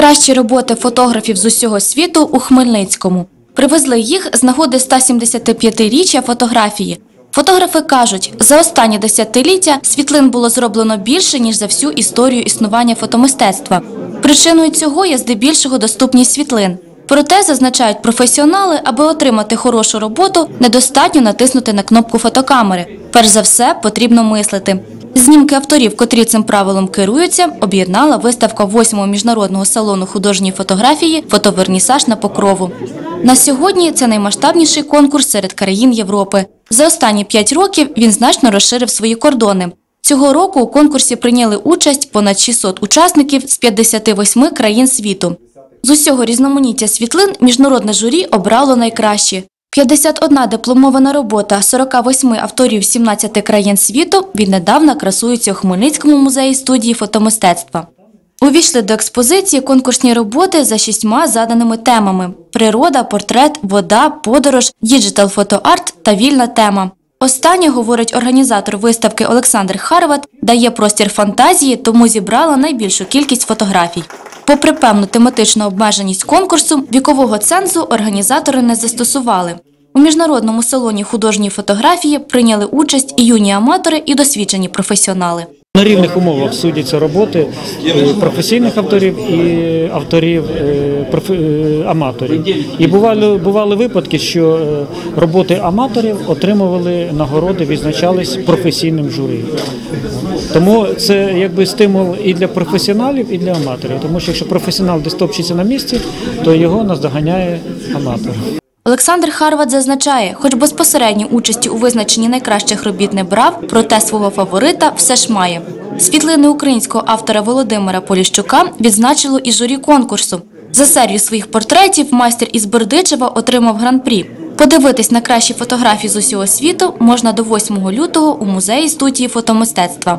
Найкращі роботи фотографів з усього світу у Хмельницькому. Привезли їх з нагоди 175-річчя фотографії. Фотографи кажуть, за останні десятиліття світлин було зроблено більше, ніж за всю історію існування фотомистецтва. Причиною цього є здебільшого доступність світлин. Проте, зазначають професіонали, аби отримати хорошу роботу, недостатньо натиснути на кнопку фотокамери. Перш за все, потрібно мислити. Знімки авторів, котрі цим правилом керуються, об'єднала виставка 8-го міжнародного салону художньої фотографії «Фотовернісаж на покрову». На сьогодні це наймасштабніший конкурс серед країн Європи. За останні п'ять років він значно розширив свої кордони. Цього року у конкурсі прийняли участь понад 600 учасників з 58 країн світу. З усього різноманіття світлин міжнародне журі обрало найкращі. 51 дипломована робота 48 авторів 17 країн світу віднедавна красуються у Хмельницькому музеї студії фотомистецтва. Увійшли до експозиції конкурсні роботи за шістьма заданими темами: природа, портрет, вода, подорож, діджитал фотоарт та вільна тема. Остання, говорить організатор виставки Олександр Харват, дає простір фантазії, тому зібрала найбільшу кількість фотографій. Попри певну тематичну обмеженість конкурсу, вікового цензу організатори не застосували. У міжнародному салоні художньої фотографії прийняли участь і юні аматори, і досвідчені професіонали. На рівних умовах судяться роботи е, професійних авторів і авторів е, е, аматорів. І бували, бували випадки, що роботи аматорів отримували нагороди, відзначались професійним журі. Тому це якби стимул і для професіоналів, і для аматорів. Тому що якщо професіонал десь топчеться на місці, то його наздоганяє аматор. Олександр Харват зазначає, хоч безпосередньо участі у визначенні найкращих робіт не брав, проте свого фаворита все ж має. Світлини українського автора Володимира Поліщука відзначило і журі конкурсу. За серію своїх портретів майстер із Бердичева отримав гран-прі. Подивитись на кращі фотографії з усього світу можна до 8 лютого у музеї студії фотомистецтва.